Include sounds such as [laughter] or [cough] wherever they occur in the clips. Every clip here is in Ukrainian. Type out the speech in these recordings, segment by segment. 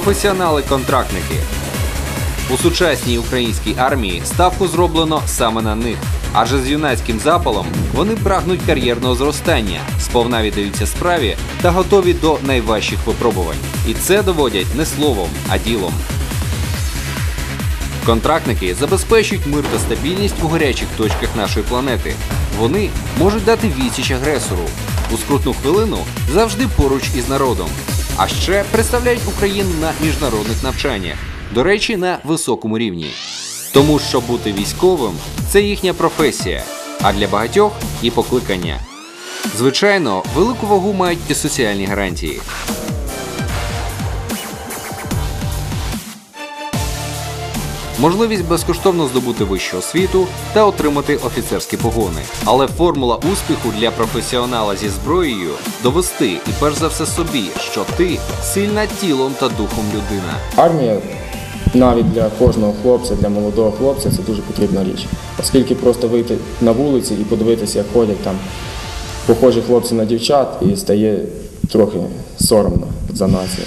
професіонали-контрактники. У сучасній українській армії ставку зроблено саме на них. Адже з юнацьким запалом вони прагнуть кар'єрного зростання, сповна віддаються справі та готові до найважчих випробувань. І це доводять не словом, а ділом. Контрактники забезпечують мир та стабільність у гарячих точках нашої планети. Вони можуть дати відсіч агресору. У скрутну хвилину завжди поруч із народом. А ще представляють Україну на міжнародних навчаннях. До речі, на високому рівні. Тому що бути військовим це їхня професія, а для багатьох і покликання. Звичайно, велику вагу мають і соціальні гарантії. Можливість безкоштовно здобути вищу освіту та отримати офіцерські погони. Але формула успіху для професіонала зі зброєю довести і перш за все собі, що ти сильна тілом та духом людина. Армія навіть для кожного хлопця, для молодого хлопця це дуже потрібна річ. Оскільки просто вийти на вулиці і подивитися, як ходять там похожі хлопці на дівчат, і стає трохи соромно за націю.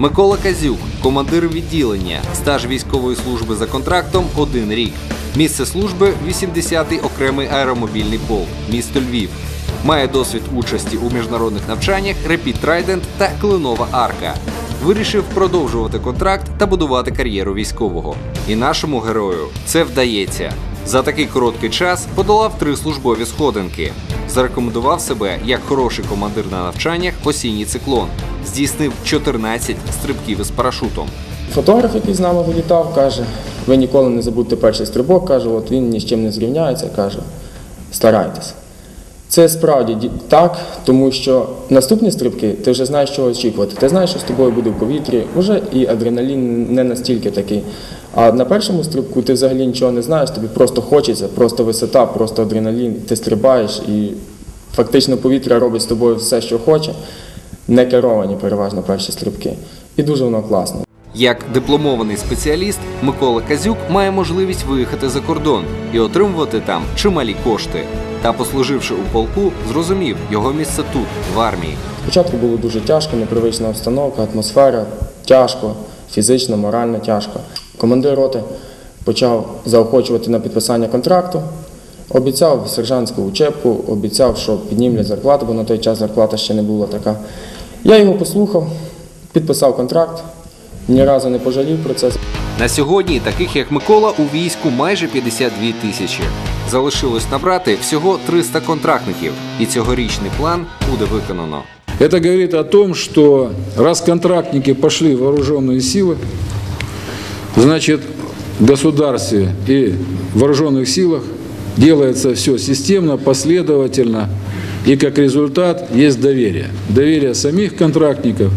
Микола Казюк, командир відділення, стаж військової служби за контрактом один рік. Місце служби 80-й окремий аеромобільний полк, місто Львів. Має досвід участі у міжнародних навчаннях Rapid Trident та Клинова Арка. Вирішив продовжувати контракт та будувати кар'єру військового. І нашому герою це вдається. За такий короткий час подолав три службові сходинки. Зарекомендував себе як хороший командир на навчаннях осінній циклон. Здійснив 14 стрибків із парашутом. Фотограф, який з нами вилітав, каже: ви ніколи не забудьте перший стрибок, каже, от він ні з чим не зрівняється, каже, старайтесь. Це справді так, тому що наступні стрибки ти вже знаєш, чого очікувати. Ти знаєш, що з тобою буде в повітрі, вже і адреналін не настільки такий. А на першому стрибку ти взагалі нічого не знаєш, тобі просто хочеться, просто висота, просто адреналін. Ти стрибаєш і фактично повітря робить з тобою все, що хоче. Не керовані переважно перші стрибки. І дуже воно класно. Як дипломований спеціаліст, Микола Казюк має можливість виїхати за кордон і отримувати там чималі кошти. Та, послуживши у полку, зрозумів його місце тут, в армії. Спочатку було дуже тяжко, непривична обстановка, атмосфера, тяжко, фізично, морально тяжко. Командир роти почав заохочувати на підписання контракту, обіцяв сержантську учебку, обіцяв, що піднімлять зарплату, бо на той час зарплата ще не була така. Я його послухав, підписав контракт, ні разу не пожалів про це. На сьогодні таких як Микола у війську майже 52 тисячі. Залишилось набрати всього 300 контрактників, і цьогорічний план буде виконано. Это говорит о том, что раз контрактники пошли в вооруженные силы, значит, в государстве и в вооруженных силах делается все системно, последовательно, и как результат есть доверие. Доверие самих контрактников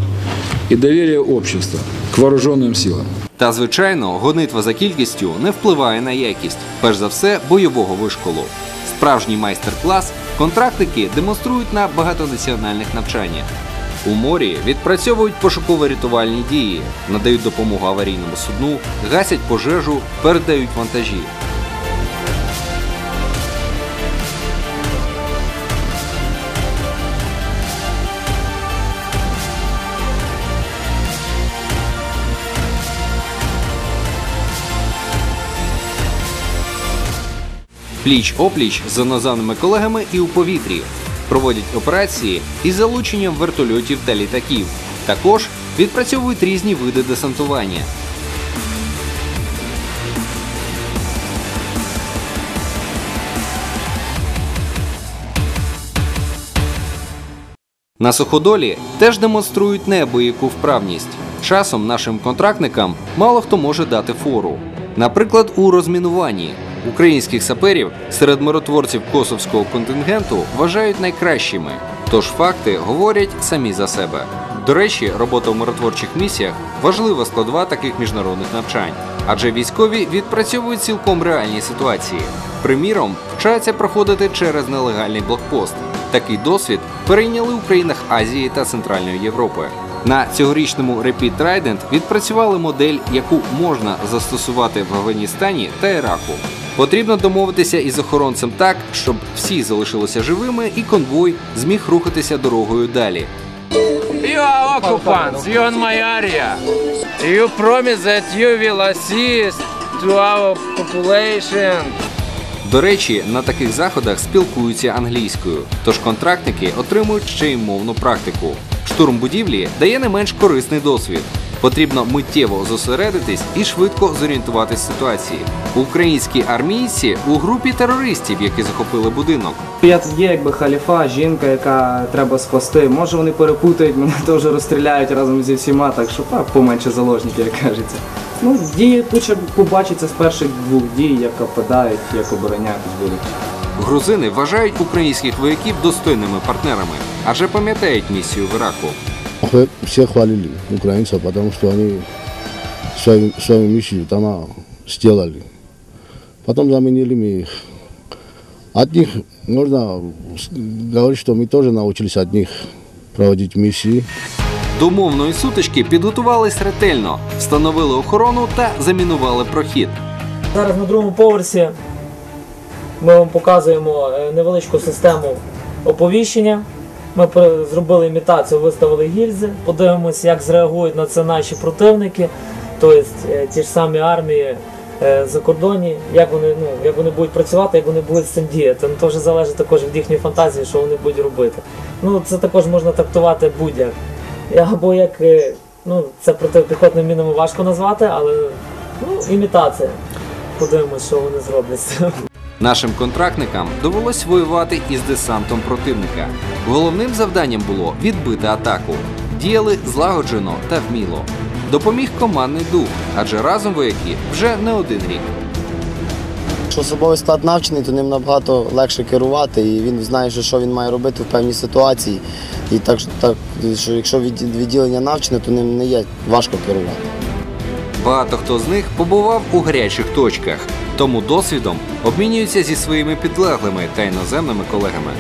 и доверие общества к вооруженным силам. Та, звичайно, гонитва за кількістю не впливає на якість, перш за все, бойового вишколу. Справжній майстер-клас контрактники демонструють на багатонаціональних навчаннях. У морі відпрацьовують пошуково-рятувальні дії, надають допомогу аварійному судну, гасять пожежу, передають вантажі. пліч опліч з іноземними колегами і у повітрі. Проводять операції із залученням вертольотів та літаків. Також відпрацьовують різні види десантування. На суходолі теж демонструють неабияку вправність. Часом нашим контрактникам мало хто може дати фору. Наприклад, у розмінуванні українських саперів серед миротворців косовського контингенту вважають найкращими. Тож факти говорять самі за себе. До речі, робота в миротворчих місіях важлива складова таких міжнародних навчань, адже військові відпрацьовують цілком реальні ситуації. Приміром, вчаться проходити через нелегальний блокпост. Такий досвід перейняли у країнах Азії та Центральної Європи. На цьогорічному Rapid Trident відпрацювали модель, яку можна застосувати в Афганістані та Іраку. Потрібно домовитися із охоронцем так, щоб всі залишилися живими і конвой зміг рухатися дорогою далі. You are occupants. You on my area. You promise that you will assist to our population. До речі, на таких заходах спілкуються англійською, тож контрактники отримують ще й мовну практику. Штурм будівлі дає не менш корисний досвід. Потрібно миттєво зосередитись і швидко зорієнтуватись ситуації. Українські армійці у групі терористів, які захопили будинок. Я є якби халіфа, жінка, яка треба спасти. Може вони перепутають, мене [laughs] теж розстріляють разом зі всіма, так що так, поменше заложників, як кажеться. Ну, дії тут ще побачиться з перших двох дій, як нападають, як оборонятись будуть. Грузини вважають українських вояків достойними партнерами, адже пам'ятають місію в Іраку. Хве- Все хвалили украинцев, потому что они свою, свою миссию там а, сделали. Потом заменили мы их. От них можно говорить, что мы тоже научились от них проводить миссии. До мовної сутички підготувались ретельно, встановили охорону та замінували прохід. Зараз на другому поверсі ми вам показуємо е, невеличку систему оповіщення. Ми зробили імітацію, виставили гільзи, подивимося, як зреагують на це наші противники, тобто е, ті ж самі армії е, закордонні, як вони, ну, як вони будуть працювати, як вони будуть з цим діяти. Ну, то вже залежить також від їхньої фантазії, що вони будуть робити. Ну, це також можна трактувати будь-як. Або як е, ну, це протипіхотними мінами важко назвати, але ну, імітація. Подивимось, що вони зроблять. Нашим контрактникам довелось воювати із десантом противника. Головним завданням було відбити атаку. Діяли злагоджено та вміло. Допоміг командний дух, адже разом вояки вже не один рік. Якщо особовий склад навчений, то ним набагато легше керувати, і він знає, що, він має робити в певній ситуації. І так, так що якщо від- відділення навчене, то ним не є важко керувати. Багато хто з них побував у гарячих точках, тому досвідом обмінюються зі своїми підлеглими та іноземними колегами.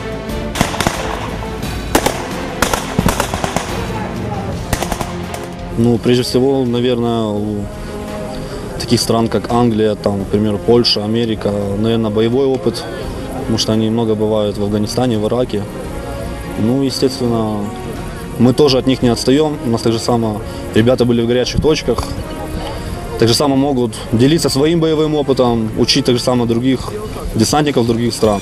Ну, прежде всего, наверное, у таких стран, как Англия, там, например, Польша, Америка, наверное, боевой опыт, потому что они много бывают в Афганистане, в Ираке. Ну, естественно, мы тоже от них не отстаем. У нас так же само ребята были в горячих точках. так же само могут делиться своим боевым опытом, учить так же само других десантников других стран.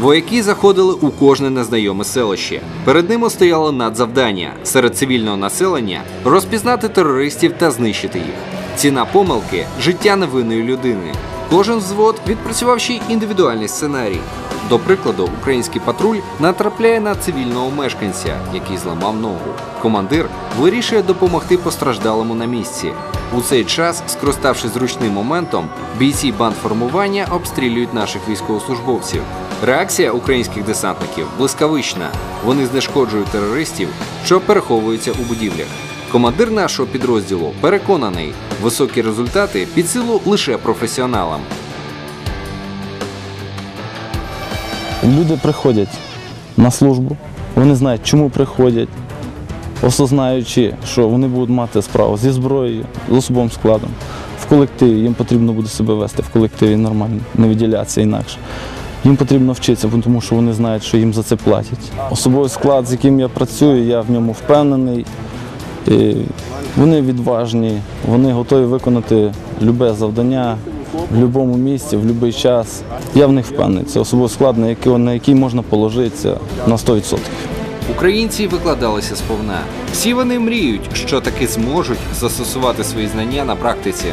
Вояки заходили у кожне незнайоме селище. Перед ними стояло надзавдання серед цивільного населення розпізнати терористів та знищити їх. Ціна помилки життя невинної людини. Кожен взвод відпрацював ще й індивідуальний сценарій. До прикладу, український патруль натрапляє на цивільного мешканця, який зламав ногу. Командир вирішує допомогти постраждалому на місці. У цей час, скориставшись зручним моментом, бійці бандформування обстрілюють наших військовослужбовців. Реакція українських десантників блискавична. Вони знешкоджують терористів, що переховуються у будівлях. Командир нашого підрозділу переконаний, високі результати під силу лише професіоналам. Люди приходять на службу, вони знають, чому приходять, осознаючи, що вони будуть мати справу зі зброєю, з особовим складом. В колективі їм потрібно буде себе вести в колективі нормально, не виділятися інакше. Їм потрібно вчитися, тому що вони знають, що їм за це платять. Особовий склад, з яким я працюю, я в ньому впевнений. І вони відважні, вони готові виконати любе завдання в будь-якому місці, в будь-який час. Я в них впевнений. Це особовий склад, на який, на який можна положитися на 100%. Українці викладалися сповна. Всі вони мріють, що таки зможуть застосувати свої знання на практиці.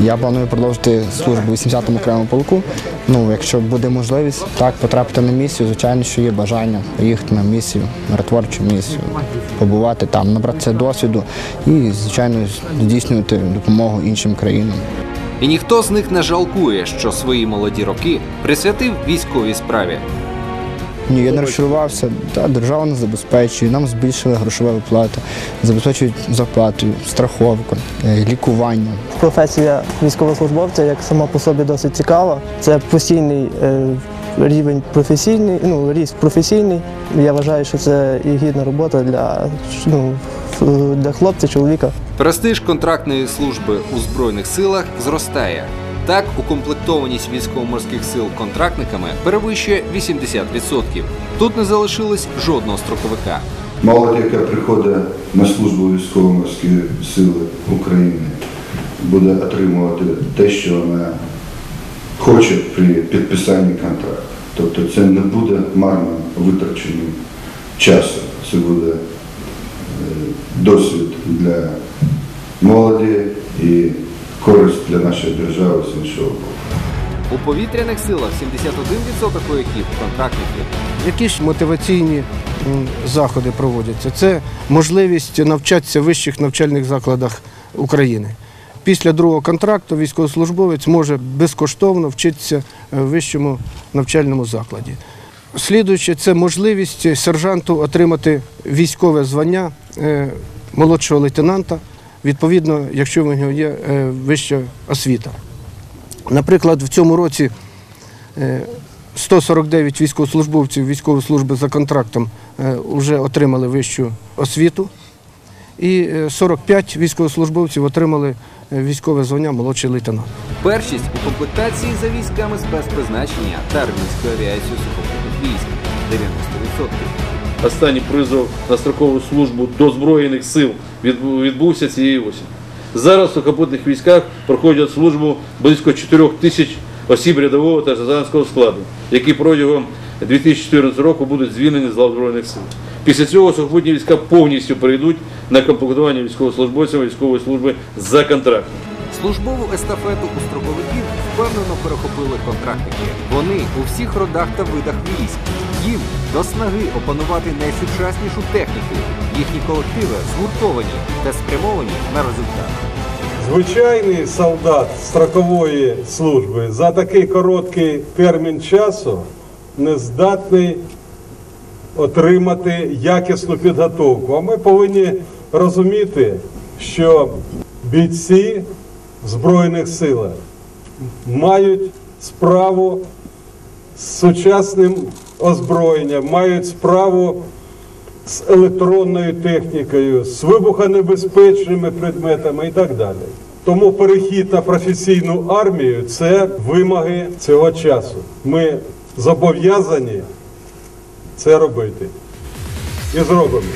Я планую продовжити службу в 80-му окремому полку. Ну, якщо буде можливість так потрапити на місію, звичайно, що є бажання поїхати на місію, миротворчу місію, побувати там, набратися досвіду і, звичайно, здійснювати допомогу іншим країнам. І ніхто з них не жалкує, що свої молоді роки присвятив військовій справі. Ні, я не розчарувався, та держава нас забезпечує, нам збільшили грошове виплати, забезпечують зарплату, страховку, е, лікування. Професія військовослужбовця як сама по собі досить цікава. Це постійний е, рівень професійний, ну ріст професійний. Я вважаю, що це і гідна робота для, ну, для хлопця, чоловіка. Престиж контрактної служби у Збройних силах зростає. Так, укомплектованість військово-морських сил контрактниками перевищує 80%. Тут не залишилось жодного строковика. молодь, яка приходить на службу військово-морські сили України, буде отримувати те, що вона хоче при підписанні контракту. Тобто це не буде марно витраченим часу. Це буде е, досвід для молоді і нашої держави з іншого боку. У повітряних силах 71% вояків контрактників. Які ж мотиваційні заходи проводяться? Це можливість навчатися в вищих навчальних закладах України. Після другого контракту військовослужбовець може безкоштовно вчитися е, в вищому навчальному закладі. Слідуюче, це можливість сержанту отримати військове звання е, молодшого лейтенанта, відповідно, якщо в нього є е, вища освіта. Наприклад, в цьому році е, 149 військовослужбовців військової служби за контрактом вже отримали вищу освіту, і е, 45 військовослужбовців отримали е, військове звання молодший лейтенант. Першість у комплектації за військами спецпризначення та армійською авіацією сухопутних військ 90%. Останній призов на строкову службу до Збройних сил відбувся цієї осені. Зараз в сухопутних військах проходять службу близько 4 тисяч осіб рядового та сержантського складу, які протягом 2014 року будуть звільнені з лав сил. Після цього сухопутні війська повністю перейдуть на комплектування військовослужбовців військової служби за контрактом. Службову естафету у строковиків впевнено перехопили контрактники. Вони у всіх родах та видах військ. Їм до снаги опанувати найсучаснішу техніку. Їхні колективи згуртовані та спрямовані на результат. Звичайний солдат строкової служби за такий короткий термін часу не здатний отримати якісну підготовку. А ми повинні розуміти, що бійці в Збройних силах мають справу з сучасним озброєнням, мають справу з електронною технікою, з вибухонебезпечними предметами і так далі. Тому перехід на професійну армію це вимоги цього часу. Ми зобов'язані це робити. І зробимо.